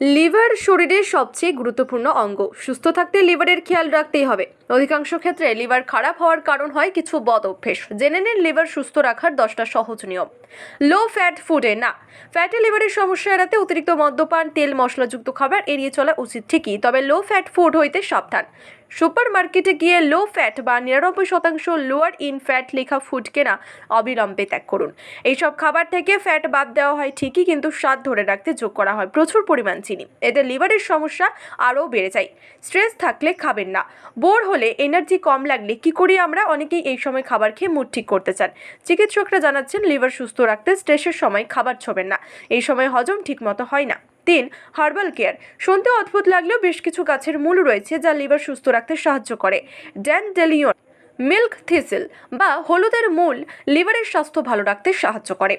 Liver শরীরের সবচেয়ে গুরুত্বপূর্ণ অঙ্গ। সুস্থ থাকতে লিভারের খেয়াল রাখতেই হবে। অধিকাংশ ক্ষেত্রে লিভার খারাপ হওয়ার কারণ হয় কিছু বদ অভ্যেস। জেনে নিন লিভার সুস্থ রাখার দশটা সহজ নিয়ম। লো ফ্যাট ফুডে না। ফ্যাটে লিভারের সমস্যা এড়াতে অতিরিক্ত মদ্যপান, তেল মশলাযুক্ত খাবার এড়িয়ে চলা উচিত ঠিকই, তবে লো ফ্যাট ফুড হইতে সাবধান। সুপার মার্কেটে গিয়ে লো ফ্যাট বা নিরানব্বই শতাংশ লোয়ার ইন ফ্যাট লেখা ফুড কেনা অবিলম্বে ত্যাগ করুন। এইসব খাবার থেকে ফ্যাট বাদ দেওয়া হয় ঠিকই, কিন্তু স্বাদ ধরে রাখতে যোগ করা হয়। প্রচুর পরিমাণ চিনি। এতে লিভারের সমস্যা আরও বেড়ে যায়। স্ট্রেস থাকলে খাবেন না। বোর হলে এনার্জি কম লাগলে কি করি আমরা? অনেকেই এই সময় খাবার খেয়ে মুড ঠিক করতে চান। চিকিৎসকরা জানাচ্ছেন, লিভার সুস্থ রাখতে স্ট্রেসের সময় খাবার ছোবেন না। এই সময় হজম ঠিকমতো হয় না। তিন হার্বাল কেয়ার। শুনতে অদ্ভুত লাগলেও বেশ কিছু গাছের মূল রয়েছে যা লিভার সুস্থ রাখতে সাহায্য করে। ড্যান ডেলিয়ন মিল্ক থিসিল বা হলুদের মূল লিভারের স্বাস্থ্য ভালো রাখতে সাহায্য করে।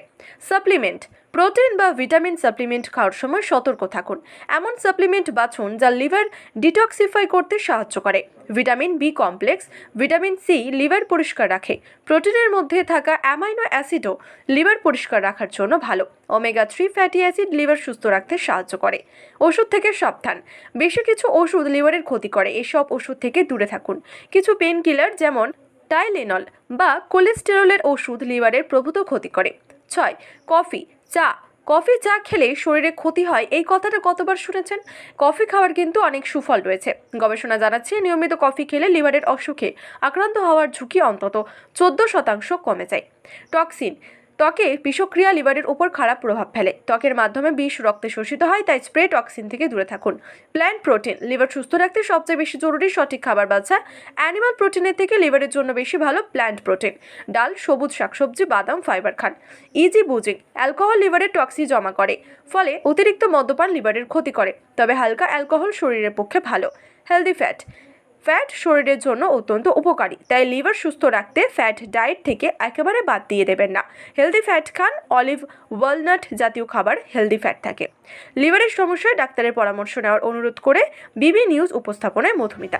সাপ্লিমেন্ট প্রোটিন বা ভিটামিন সাপ্লিমেন্ট খাওয়ার সময় সতর্ক থাকুন। এমন সাপ্লিমেন্ট বাছুন যা লিভার ডিটক্সিফাই করতে সাহায্য করে। Vitamin B complex, vitamin C liver পরিষ্কার রাখে। প্রোটিনের মধ্যে থাকা অ্যামাইনো অ্যাসিডও লিভার পরিষ্কার রাখার জন্য ভালো। Omega three fatty acid liver সুস্থ রাখতে সাহায্য করে। ওষুধ থেকে সাবধান। বেশি কিছু ওষুধ লিভারের ক্ষতি করে। এসব ওষুধ থেকে দূরে থাকুন। কিছু পেন কিলার যেমন টাইলেনল বা কোলেস্টেরলের ওষুধ লিভারের প্রভূত ক্ষতি করে। ছয়, কফি। চা। কফি, চা খেলে শরীরে ক্ষতি হয়। এই কথাটা কতবার শুনেছেন। কফি খাওয়ার কিন্তু অনেক সুফল রয়েছে। গবেষণা জানাচ্ছে, নিয়মিত কফি খেলে লিভারের অসুখে আক্রান্ত হওয়ার ঝুঁকি অন্তত চোদ্দ শতাংশ কমে যায়। টক্সিন ত্বকে বিষক্রিয়া, লিভারের উপর খারাপ প্রভাব ফেলে। ত্বকের মাধ্যমে বিষ রক্তে শোষিত হয়, তাই স্প্রে টক্সিন থেকে দূরে থাকুন। প্ল্যান্ট প্রোটিন, লিভার সুস্থ রাখতে সবচেয়ে বেশি জরুরি সঠিক খাবার বাছা। অ্যানিমাল প্রোটিনের থেকে লিভারের জন্য বেশি ভালো প্ল্যান্ট প্রোটিন। ডাল, সবুজ শাকসবজি, বাদাম, ফাইবার খান। ইজি বুজিং, অ্যালকোহল লিভারে টক্সি জমা করে, ফলে অতিরিক্ত মদ্যপান লিভারের ক্ষতি করে। তবে হালকা অ্যালকোহল শরীরের পক্ষে ভালো। Healthy fat. ফ্যাট শরীরের জন্য অত্যন্ত উপকারী। তাই লিভার সুস্থ রাখতে ফ্যাট ডায়েট থেকে একেবারে বাদ দিয়ে দেবেন না। হেলদি ফ্যাট খান অলিভ ওয়ালনাট জাতীয় খাবার হেলদি ফ্যাট থাকে। লিভারের সমস্যায় ডাক্তারের পরামর্শ নেওয়ার অনুরোধ করে বিবি নিউজ উপস্থাপনায় মধুমিতা।